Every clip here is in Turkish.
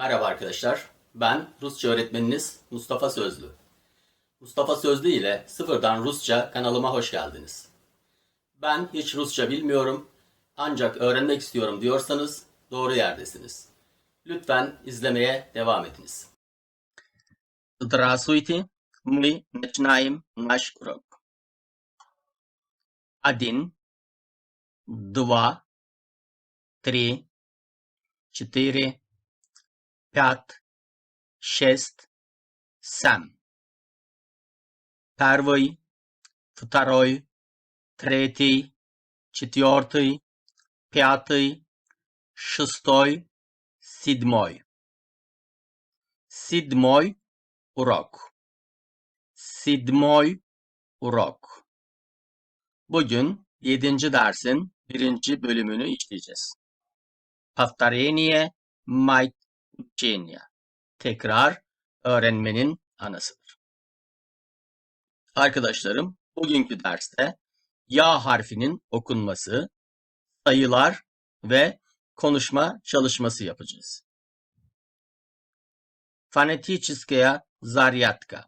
Merhaba arkadaşlar. Ben Rusça öğretmeniniz Mustafa Sözlü. Mustafa Sözlü ile Sıfırdan Rusça kanalıma hoş geldiniz. Ben hiç Rusça bilmiyorum ancak öğrenmek istiyorum diyorsanız doğru yerdesiniz. Lütfen izlemeye devam ediniz. Здравствуйте. Мы начинаем наш урок. Один, два, три, четыре, пять, шесть, семь. Первый, второй, третий, четвертый, пятый, шестой, седьмой. Седьмой урок. Седьмой урок. Bugün yedinci dersin birinci bölümünü işleyeceğiz. Повторение мать учения. Tekrar öğrenmenin anasıdır. Arkadaşlarım, bugünkü derste ya harfinin okunması, sayılar ve konuşma çalışması yapacağız. Фонетическая зарядка.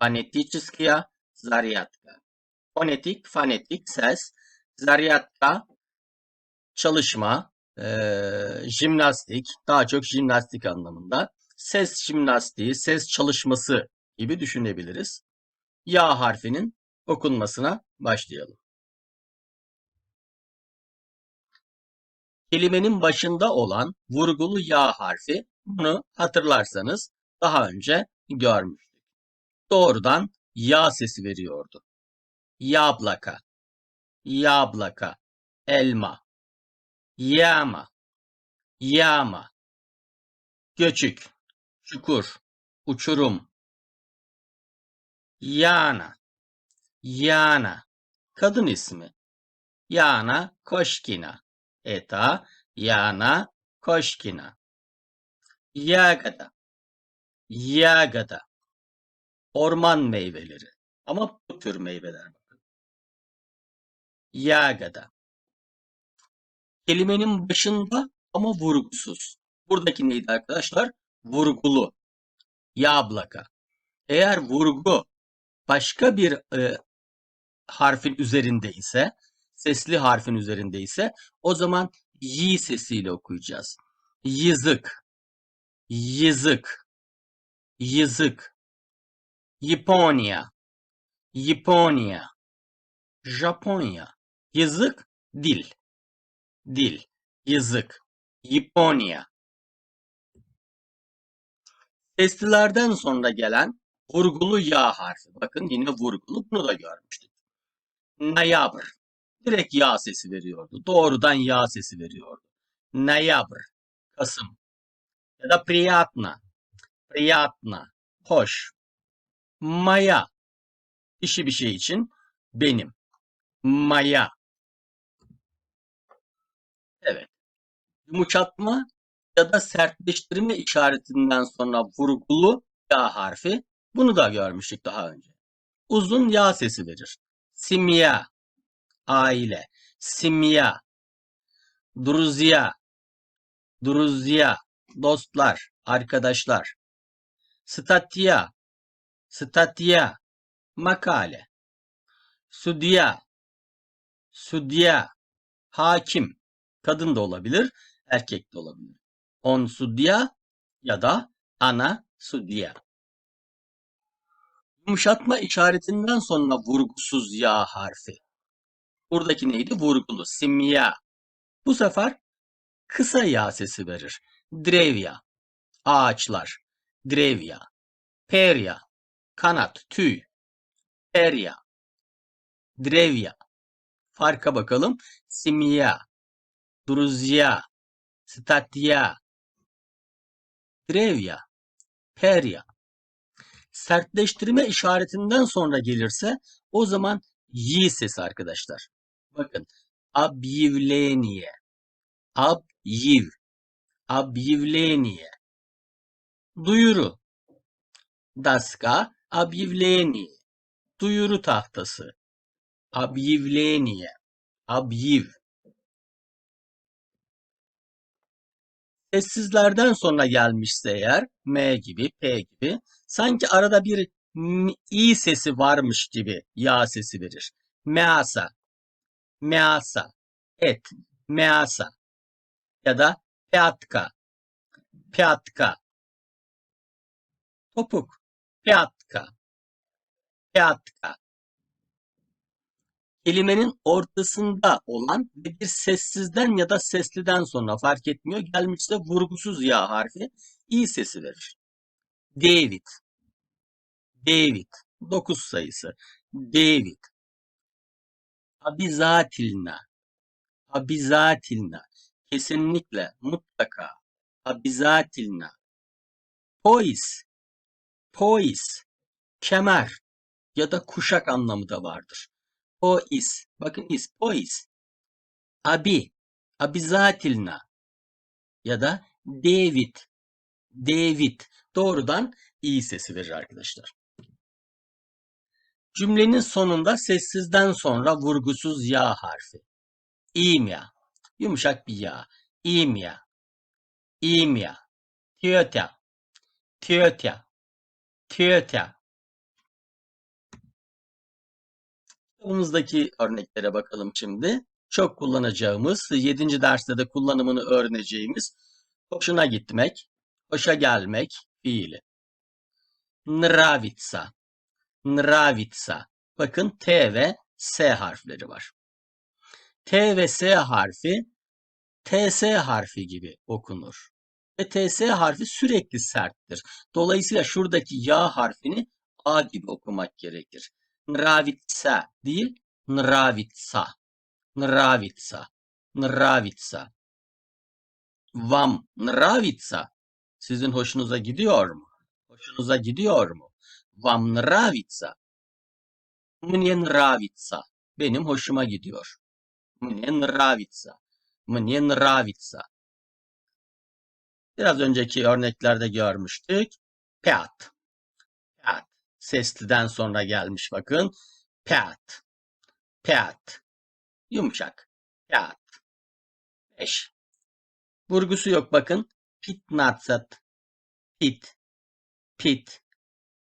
Фонетическая зарядка. Fonetik, fonetik ses, zaryatka çalışma, eee, jimnastik, daha çok jimnastik anlamında. Ses jimnastiği, ses çalışması gibi düşünebiliriz. Ya harfinin okunmasına başlayalım. Kelimenin başında olan vurgulu ya harfi, bunu hatırlarsanız daha önce görmüştük. Doğrudan ya sesi veriyordu. Yablaka, yablaka, elma, yağma, yağma, göçük, çukur, uçurum, yana, yana, kadın ismi, yana koşkina, eta, yana koşkina, yagada, yagada, orman meyveleri. Ama bu tür meyveler. Yagada. Kelimenin başında ama vurgusuz. Buradaki neydi arkadaşlar? Vurgulu. Yablaka. Eğer vurgu başka bir e, harfin üzerinde ise, sesli harfin üzerinde ise o zaman y sesiyle okuyacağız. Yızık. Yızık. Yızık. Yaponya. Yaponya. Japonya. Yazık dil. Dil. Yazık. Yaponya. Seslilerden sonra gelen vurgulu ya harfi. Bakın yine vurgulu. Bunu da görmüştük. Nayabr. Direkt ya sesi veriyordu. Doğrudan ya sesi veriyordu. Nayabr. Kasım. Ya da priyatna. Priyatna. Hoş. Maya. Dişi bir şey için benim. Maya. Evet. Yumuşatma ya da sertleştirme işaretinden sonra vurgulu ya harfi. Bunu da görmüştük daha önce. Uzun ya sesi verir. Simya. Aile. Simya. Druzya. Druzya. Dostlar. Arkadaşlar. Statya. Statya. Makale. Sudya. Sudya. Hakim. Kadın da olabilir, erkek de olabilir. On sudya ya da ana sudya. Yumuşatma işaretinden sonra vurgusuz ya harfi. Buradaki neydi? Vurgulu. Simya. Bu sefer kısa ya sesi verir. Drevya. Ağaçlar. Drevya. Perya. Kanat, tüy. Perya. Drevya. Farka bakalım. Simya. Druzya statya, grevya, perya. Sertleştirme işaretinden sonra gelirse o zaman y sesi arkadaşlar. Bakın abyivleniye, abyiv, abyivleniye. Duyuru. Daska abyivleniye. Duyuru tahtası. Abyivleniye. Abyiv. Sessizlerden sonra gelmişse eğer M gibi, P gibi sanki arada bir i sesi varmış gibi ya sesi verir. Measa, measa, et, measa. Ya da piatka, piatka, topuk, piatka, piatka. Kelimenin ortasında olan ve bir sessizden ya da sesliden sonra fark etmiyor. Gelmişse vurgusuz ya harfi i sesi verir. David, David. 9 sayısı. David. Abizatilna. Abizatilna. Kesinlikle, mutlaka. Abizatilna. Pois. Pois. Kemer ya da kuşak anlamı da vardır. Pois. Bakın is. Pois. Abi. Abizatilna. Ya da David. David. Doğrudan i sesi verir arkadaşlar. Cümlenin sonunda sessizden sonra vurgusuz ya harfi. İmya. Yumuşak bir ya. İmya. İmya. Tiyötya. Tiyötya. Tiyötya. Kitabımızdaki örneklere bakalım şimdi. Çok kullanacağımız, 7. derste de kullanımını öğreneceğimiz hoşuna gitmek, hoşa gelmek fiili. Nravitsa. Nravitsa. Bakın T ve S harfleri var. T ve S harfi TS harfi gibi okunur. Ve TS harfi sürekli serttir. Dolayısıyla şuradaki ya harfini A gibi okumak gerekir. Nravitsa değil, nravitsa. Nravitsa. Nravitsa. Vam nravitsa. Sizin hoşunuza gidiyor mu? Hoşunuza gidiyor mu? Вам нравится? Мне нравится. Benim hoşuma gidiyor. Мне nравится. Мне nравится. Biraz önceki örneklerde görmüştük. Пят. Sesliden sonra gelmiş bakın. Pat. Pat. Yumuşak. Pat. 5. Vurgusu yok bakın. Pit natsat. Pit. Pit.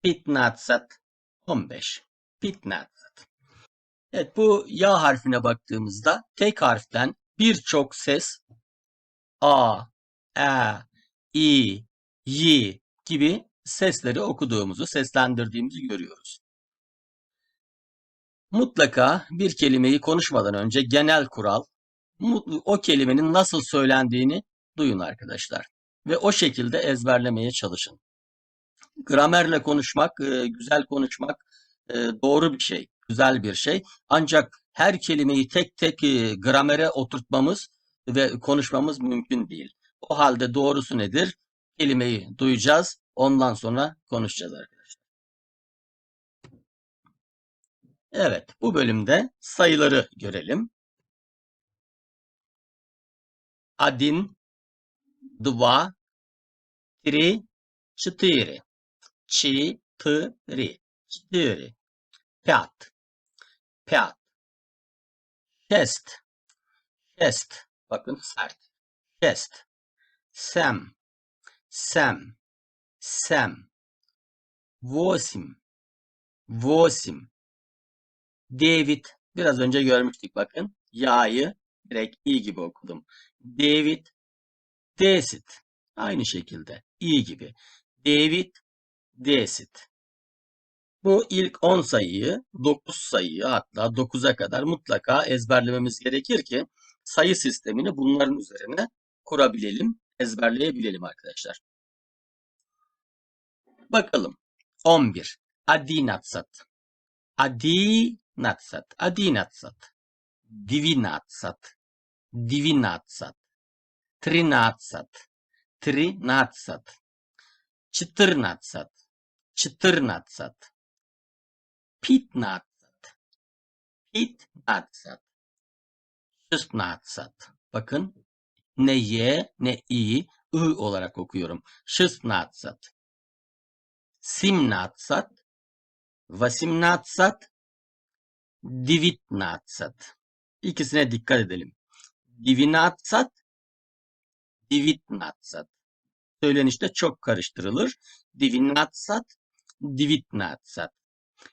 Pit natsat. 15. Pit natsat. Evet bu ya harfine baktığımızda tek harften birçok ses a, e, i, y gibi sesleri okuduğumuzu, seslendirdiğimizi görüyoruz. Mutlaka bir kelimeyi konuşmadan önce genel kural, o kelimenin nasıl söylendiğini duyun arkadaşlar. Ve o şekilde ezberlemeye çalışın. Gramerle konuşmak, e, güzel konuşmak e, doğru bir şey, güzel bir şey. Ancak her kelimeyi tek tek e, gramere oturtmamız ve konuşmamız mümkün değil. O halde doğrusu nedir? Kelimeyi duyacağız, ondan sonra konuşacağız arkadaşlar. Evet, bu bölümde sayıları görelim. Один, два, три, четыре. Четыре. Четыре. Пять. Пять. Шесть. Шесть. Bakın sert. Шесть. Семь. Семь. Семь. Восемь. Восемь. David. Biraz önce görmüştük bakın. Ya'yı direkt i gibi okudum. David. Desit. Aynı şekilde. i gibi. David D'sit. Bu ilk 10 sayıyı 9 sayıyı hatta 9'a kadar mutlaka ezberlememiz gerekir ki sayı sistemini bunların üzerine kurabilelim, ezberleyebilelim arkadaşlar. Bakalım. 11. Adinatsat. Adinatsat. Adinatsat. Divinatsat. Divinatsat. Trinatsat. Trinatsat. Четырнадцать. Четырнадцать. Пятнадцать. Пятнадцать. Шестнадцать. Bakın ne y ne i ı olarak okuyorum. Шестнадцать. семнадцать, восемнадцать, девятнадцать. İkisine dikkat edelim. Divinatsat, divitnatsat. Söylenişte çok karıştırılır. Divinatsat, divitnatsat.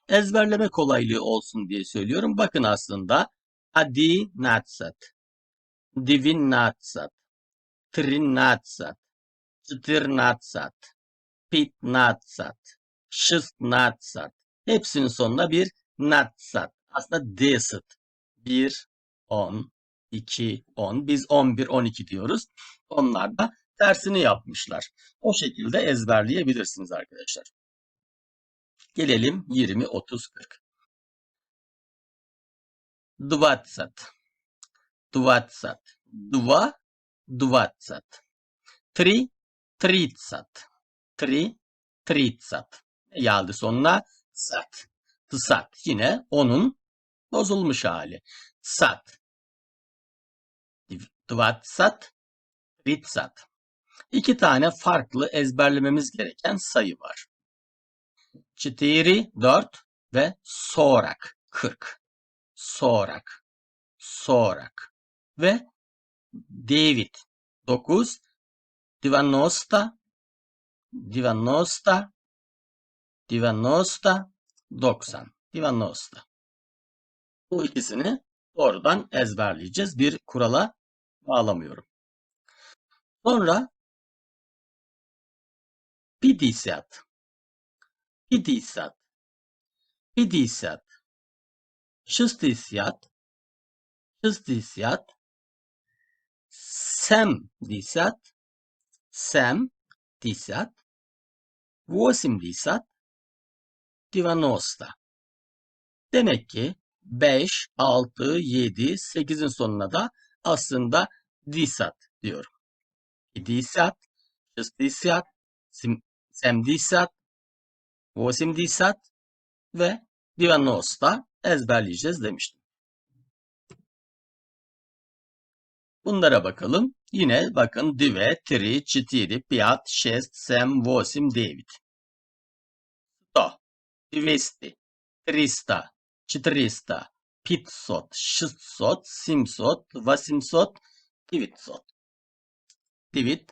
Ezberleme kolaylığı olsun diye söylüyorum. Bakın aslında adinatsat, divinatsat, trinatsat, çıtırnatsat. 15, şıstnatsat. Hepsinin sonuna bir natsat. Aslında desat. 1, 10, 2, 10. Biz 11, 12 diyoruz. Onlar da tersini yapmışlar. O şekilde ezberleyebilirsiniz arkadaşlar. Gelelim 20, 30, 40. Dvatsat. Dvatsat. Dva, dvatsat. Tri, tritsat tri, tritsat. Yağdı sonuna sat. Tsat yine onun bozulmuş hali. Sat. Dvatsat, ritsat. İki tane farklı ezberlememiz gereken sayı var. Çitiri 4 ve sorak 40. Sorak, sorak ve David 9, Divanosta 90, 90, 90, 90. Bu ikisini doğrudan ezberleyeceğiz. Bir kurala bağlamıyorum. Sonra Bidisat. Bidisat. Bidisat. Şıstisiyat. Şıstisiyat. Sem disat. Sem disat. 80 90. Demek ki 5, 6, 7, 8'in sonuna da aslında disat diyorum. E, disat, şısdisat, semdisat, vosimdisat ve divanos'ta ezberleyeceğiz demiştim. Bunlara bakalım. Yine bakın 2, 3, 4, 5, 6, 7, 8, 9. 100, 200, 300, 400, 500, 600, 700, 800, 900. 900.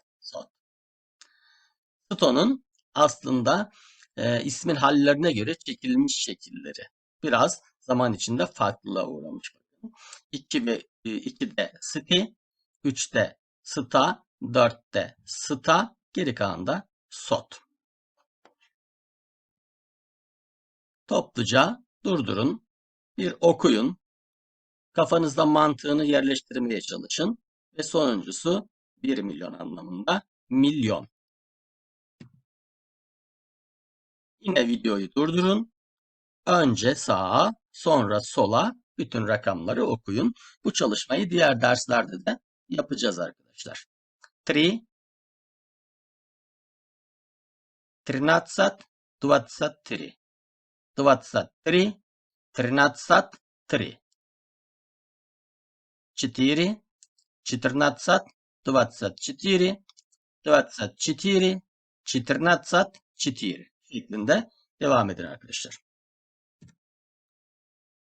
Stone'un aslında e, ismin hallerine göre çekilmiş şekilleri. Biraz zaman içinde farklılığa uğramış. 2 ve e, 2'de city, 3'te sta, 4'te sta, geri kalanında sot. Topluca durdurun, bir okuyun, kafanızda mantığını yerleştirmeye çalışın ve sonuncusu 1 milyon anlamında milyon. Yine videoyu durdurun. Önce sağa, sonra sola bütün rakamları okuyun. Bu çalışmayı diğer derslerde de yapacağız arkadaşlar. 3 13 23 23 13 3 4 14 24 24 14 4 şeklinde devam edin arkadaşlar.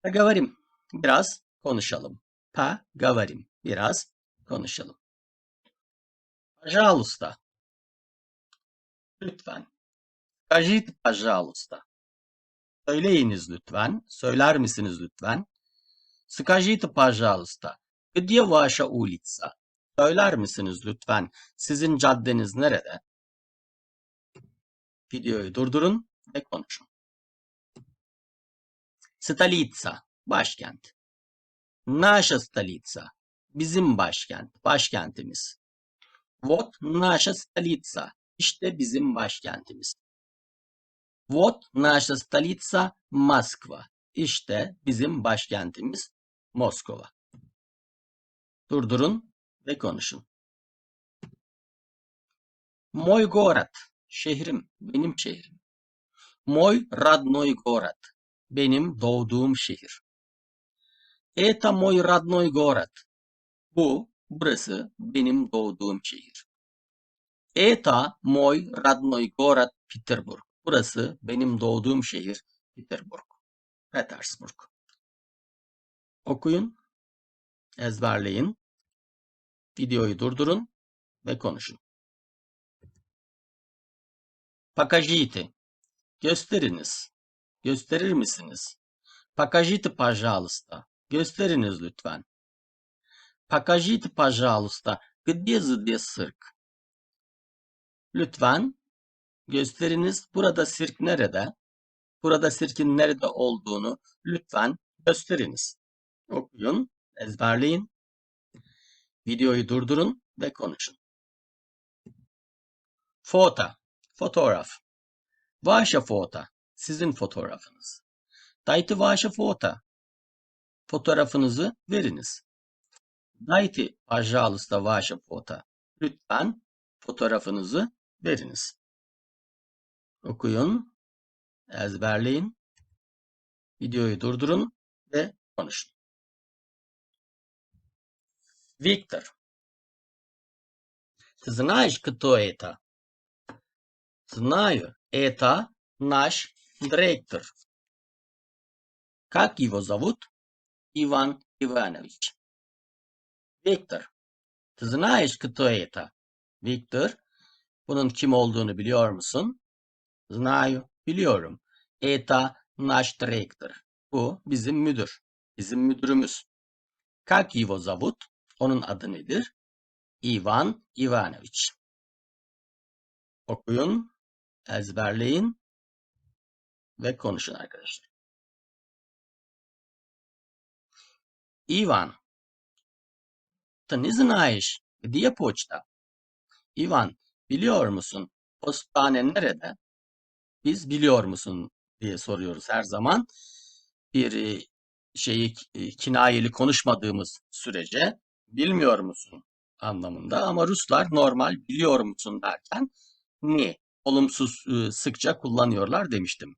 Gavarim. Biraz konuşalım. Pa gavarim. Biraz konuşalım. Пожалуйста. Lütfen. Скажите, пожалуйста. Söyleyiniz lütfen. Söyler misiniz lütfen? Скажите, пожалуйста. Где ваша улица? Söyler misiniz lütfen? Sizin caddeniz nerede? Videoyu durdurun ve konuşun. Stolica, başkent. Naša stolica, bizim başkent, başkentimiz. Вот наша столица, işte bizim başkentimiz. Вот наша столица Москва, işte bizim başkentimiz Moskova. Durdurun ve konuşun. Мой город, şehrim, benim şehrim. Мой родной город, benim doğduğum şehir. Это мой родной город. Bu, burası benim doğduğum şehir. Это мой родной город Petersburg. Burası benim doğduğum şehir Petersburg. Petersburg. Okuyun, ezberleyin. Videoyu durdurun ve konuşun. Покажите. Gösteriniz. Gösterir misiniz? Покажите, пожалуйста. Gösteriniz lütfen. Покажите, пожалуйста. Где здесь цирк? Lütfen gösteriniz. Burada sirk nerede? Burada sirkin nerede olduğunu lütfen gösteriniz. Okuyun, ezberleyin. Videoyu durdurun ve konuşun. Foto, fotoğraf. Ваша foto, sizin fotoğrafınız. Dайте ваше foto. Fotoğrafınızı veriniz. Dайте, пожалуйста, ваше foto. Lütfen fotoğrafınızı veriniz. Okuyun, ezberleyin. Videoyu durdurun ve konuşun. Виктор. Ты знаешь, кто это? Знаю, это наш директор. Как его зовут? Иван Иванович. Виктор. Ты знаешь, кто это? Виктор. Bunun kim olduğunu biliyor musun? Знаю. Biliyorum. Это наш директор. Bu bizim müdür. Bizim müdürümüz. Как его зовут? Onun adı nedir? Ivan Ivanoviç. Okuyun, ezberleyin ve konuşun arkadaşlar. Ivan, ты не знаешь, где почта? Ivan, biliyor musun? Postane nerede? Biz biliyor musun diye soruyoruz her zaman. Bir e, şeyi e, kinayeli konuşmadığımız sürece bilmiyor musun anlamında ama Ruslar normal biliyor musun derken ne olumsuz e, sıkça kullanıyorlar demiştim.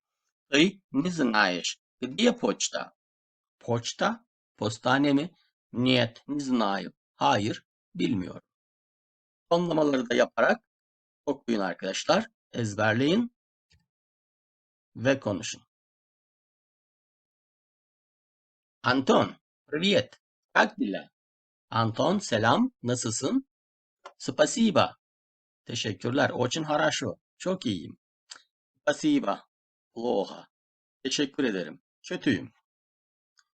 Ты не знаешь, где почта? Poçta, postane mi? Нет, не знаю. Hayır, bilmiyorum. Sonlamaları da yaparak okuyun arkadaşlar. Ezberleyin ve konuşun. Anton, привет. Как дела? Anton, selam. Nasılsın? Спасибо. Teşekkürler. Очень хорошо. Çok iyiyim. Спасибо. Плохо. Teşekkür ederim. Kötüyüm.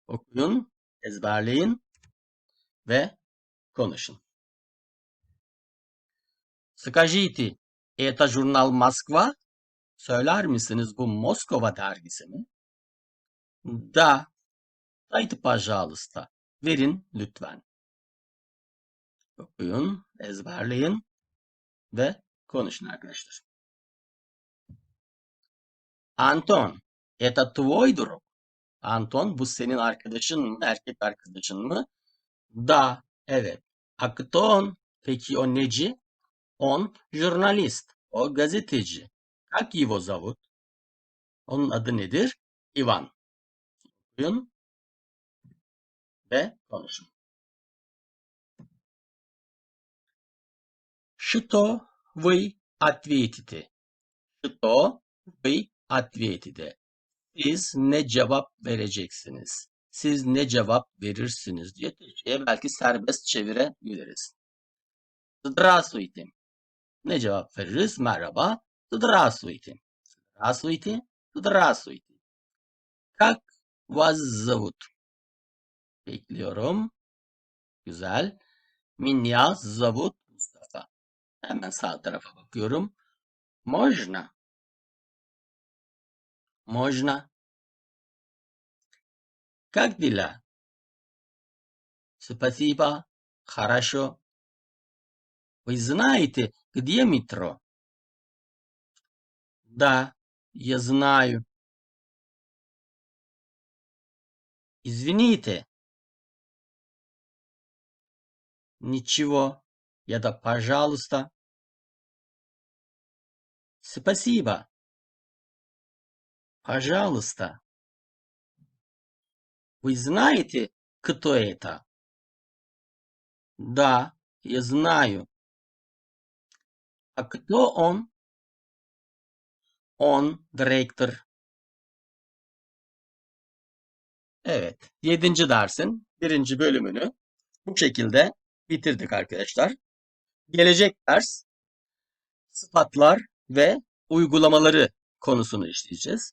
Okuyun, ezberleyin ve konuşun. Скажите, это журнал Москва? Söyler misiniz bu Moskova dergisi mi? Da. Dайте, пожалуйста. Verin lütfen. Okuyun, ezberleyin ve konuşun arkadaşlar. Anton, это твой друг? Anton, bu senin arkadaşın mı, erkek arkadaşın mı? Da, evet. А кто он? Peki o neci? Он jurnalist, o gazeteci. Как его зовут? Onun adı nedir? Ivan. Okuyun ve konuşun. Что вы ответите? Что вы ответите? Siz ne cevap vereceksiniz? Siz ne cevap verirsiniz diye Türkçe'ye belki serbest çevirebiliriz. Здравствуйте. Ne cevap veririz? Merhaba. Здравствуйте. Здравствуйте. Здравствуйте. Как вас зовут? Bekliyorum. Güzel. Меня зовут Mustafa. Hemen sağ tarafa bakıyorum. Можно. Можно. Как дела? Спасибо. Хорошо. Вы знаете, где метро? Да, я знаю. Извините. Ничего. Я да пожалуйста. Спасибо. Пожалуйста. Вы знаете, кто это? Да, я знаю. А кто он? On, director. Evet, yedinci dersin birinci bölümünü bu şekilde bitirdik arkadaşlar. Gelecek ders sıfatlar ve uygulamaları konusunu işleyeceğiz.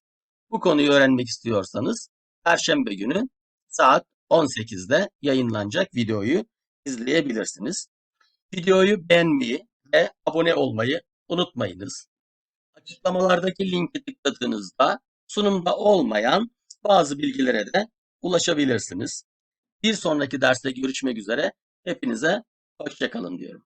Bu konuyu öğrenmek istiyorsanız Perşembe günü saat 18'de yayınlanacak videoyu izleyebilirsiniz. Videoyu beğenmeyi ve abone olmayı unutmayınız. Açıklamalardaki linki tıkladığınızda sunumda olmayan bazı bilgilere de ulaşabilirsiniz. Bir sonraki derste görüşmek üzere. Hepinize hoşçakalın diyorum.